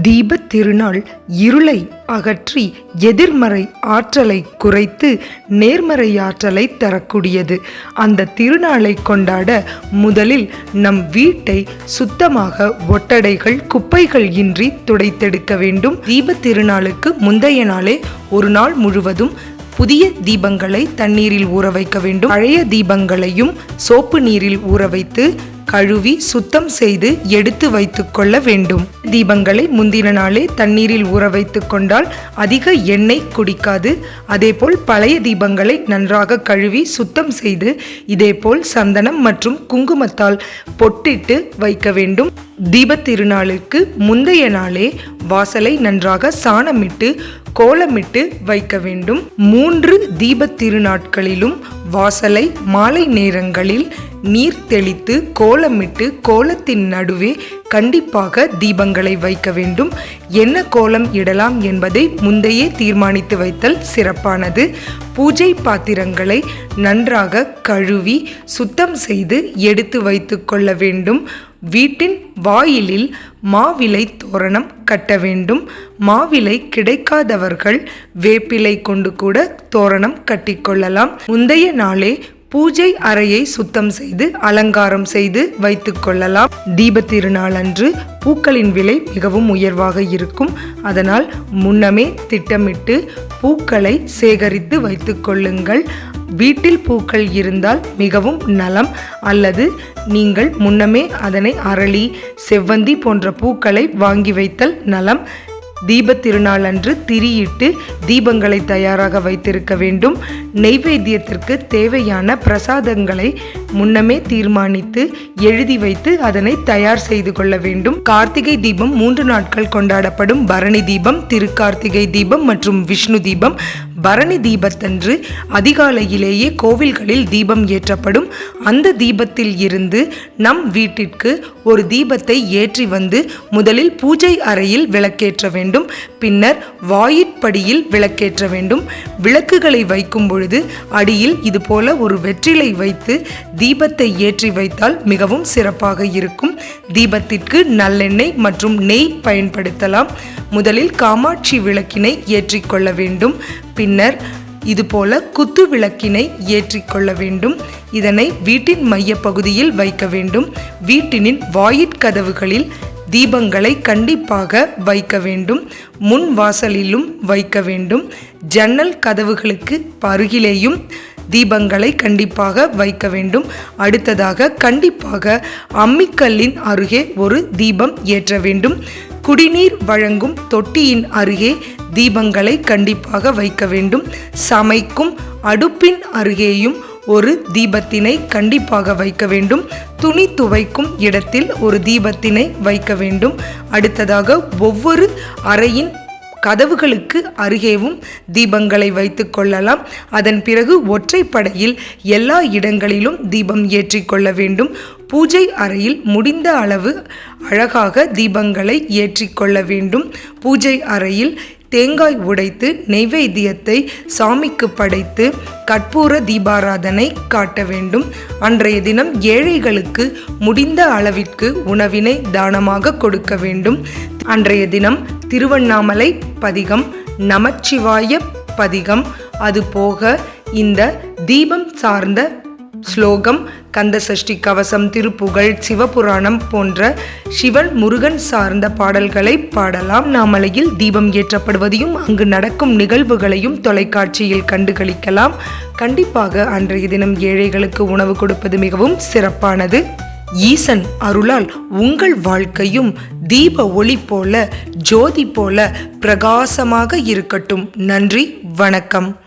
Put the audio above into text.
தீபத் திருநாள் இருளை அகற்றி எதிர்மறை ஆற்றலை குறைத்து நேர்மறை ஆற்றலை தரக்கூடியது. அந்த திருநாளை கொண்டாட முதலில் நம் வீட்டை சுத்தமாக ஒட்டடைகள் குப்பைகள் இன்றி துடைத்தெடுக்க வேண்டும். தீபத் திருநாளுக்கு முந்தைய நாளே ஒரு நாள் முழுவதும் புதிய தீபங்களை தண்ணீரில் ஊற வைக்க வேண்டும். பழைய தீபங்களையும் சோப்பு நீரில் ஊற வைத்து கழுவி சுத்தம் செய்து எடுத்து வைத்துக்கொள்ள வேண்டும். தீபங்களை முந்தின நாளே தண்ணீரில் ஊற வைத்துக் கொண்டால் அதிக எண்ணெய் குடிக்காது. அதேபோல் பழைய தீபங்களை நன்றாக கழுவி சுத்தம் செய்து இதேபோல் சந்தனம் மற்றும் குங்குமத்தால் பொட்டிட்டு வைக்க வேண்டும். தீபத் திருநாளுக்கு முந்தைய நாளே வாசலை நன்றாக சாணமிட்டு கோலமிட்டு வைக்க வேண்டும். மூன்று தீபத்திருநாட்களிலும் வாசலை மாலை நேரங்களில் நீர் தெளித்து கோலமிட்டு கோலத்தின் நடுவே கண்டிப்பாக தீபங்களை வைக்க வேண்டும். என்ன கோலம் இடலாம் என்பதை முந்தையே தீர்மானித்து வைத்தல் சிறப்பானது. பூஜை பாத்திரங்களை நன்றாக கழுவி சுத்தம் செய்து எடுத்து வைத்து கொள்ள வேண்டும். வீட்டின் வாயிலில் மாவிலை தோரணம் கட்ட வேண்டும். மாவிலை கிடைக்காதவர்கள் வேப்பிலை கொண்டு கூட தோரணம் கட்டிக்கொள்ளலாம் முந்தைய நாளே பூஜை அறையை சுத்தம் செய்து அலங்காரம் செய்து வைத்துக் கொள்ளலாம். தீப திருநாள் அன்று பூக்களின் விலை மிகவும் உயர்வாக இருக்கும். அதனால் முன்னமே திட்டமிட்டு பூக்களை சேகரித்து வைத்துக்கொள்ளுங்கள் வீட்டில் பூக்கள் இருந்தால் மிகவும் நலம். அல்லது நீங்கள் முன்னமே அதனை அரளி செவ்வந்தி போன்ற பூக்களை வாங்கி வைத்தல் நலம். தீபத் திருநாள் அன்று திரியிட்டு தீபங்களை தயாராக வைத்திருக்க வேண்டும். நெய்வேத்தியத்திற்கு தேவையான பிரசாதங்களை முன்னமே தீர்மானித்து எழுதி வைத்து அதனை தயார் செய்து கொள்ள வேண்டும். கார்த்திகை தீபம் மூன்று நாட்கள் கொண்டாடப்படும். பரணி தீபம் திருக்கார்த்திகை தீபம் மற்றும் விஷ்ணு தீபம். பரணி தீபத்தன்று அதிகாலையிலேயே கோவில்களில் தீபம் ஏற்றப்படும். அந்த தீபத்தில் இருந்து நம் வீட்டிற்கு ஒரு தீபத்தை ஏற்றி வந்து முதலில் பூஜை அறையில் விளக்கேற்ற வேண்டும். பின்னர் வாயிற்படியில் விளக்கேற்ற வேண்டும். விளக்குகளை வைக்கும் பொழுது அடியில் இதுபோல ஒரு வெற்றிலை வைத்து தீபத்தை ஏற்றி வைத்தால் மிகவும் சிறப்பாக இருக்கும். தீபத்திற்கு நல்லெண்ணெய் மற்றும் நெய் பயன்படுத்தலாம். முதலில் காமாட்சி விளக்கினை ஏற்றிக்கொள்ள வேண்டும். பின்னர் இதுபோல குத்து விளக்கினை ஏற்றிக்கொள்ள வேண்டும். இதனை வீட்டின் மையப்பகுதியில் வைக்க வேண்டும். வீட்டினின் வாயிற்கதவுகளில் தீபங்களை கண்டிப்பாக வைக்க வேண்டும். முன் வாசலிலும் வைக்க வேண்டும். ஜன்னல் கதவுகளுக்கு அருகிலேயும் தீபங்களை கண்டிப்பாக வைக்க வேண்டும். அடுத்ததாக கண்டிப்பாக அம்மிக்கல்லின் அருகே ஒரு தீபம் ஏற்ற வேண்டும். குடிநீர் வழங்கும் தொட்டியின் அருகே தீபங்களை கண்டிப்பாக வைக்க வேண்டும். சமைக்கும் அடுப்பின் அருகேயும் ஒரு தீபத்தினை கண்டிப்பாக வைக்க வேண்டும். துணி துவைக்கும் இடத்தில் ஒரு தீபத்தினை வைக்க வேண்டும். அடுத்ததாக ஒவ்வொரு அறையின் கதவுகளுக்கு அருகேவும் தீபங்களை வைத்து கொள்ளலாம். அதன் பிறகு ஒற்றைப்படையில் எல்லா இடங்களிலும் தீபம் ஏற்றிக்கொள்ள வேண்டும். பூஜை அறையில் முடிந்த அளவு அழகாக தீபங்களை ஏற்றிக்கொள்ள வேண்டும். பூஜை அறையில் தேங்காய் உடைத்து நெய்வேத்தியத்தை சாமிக்கு படைத்து கற்பூர தீபாராதனை காட்ட வேண்டும். அன்றைய தினம் ஏழைகளுக்கு முடிந்த அளவிற்கு உணவினை தானமாக கொடுக்க வேண்டும். அன்றைய தினம் திருவண்ணாமலை பதிகம் நமச்சிவாய பதிகம். அதுபோக இந்த தீபம் சார்ந்த ஸ்லோகம் கந்தசஷ்டி கவசம் திருப்புகழ் சிவபுராணம் போன்ற சிவன் முருகன் சார்ந்த பாடல்களை பாடலாம். நாமலையில் தீபம் ஏற்றப்படுவதையும் அங்கு நடக்கும் நிகழ்வுகளையும் தொலைக்காட்சியில் கண்டுகளிக்கலாம். கண்டிப்பாக அன்றைய தினம் ஏழைகளுக்கு உணவு கொடுப்பது மிகவும் சிறப்பானது. ஈசன் அருளால் உங்கள் வாழ்க்கையும் தீப ஒளி போல ஜோதி போல பிரகாசமாக இருக்கட்டும். நன்றி வணக்கம்.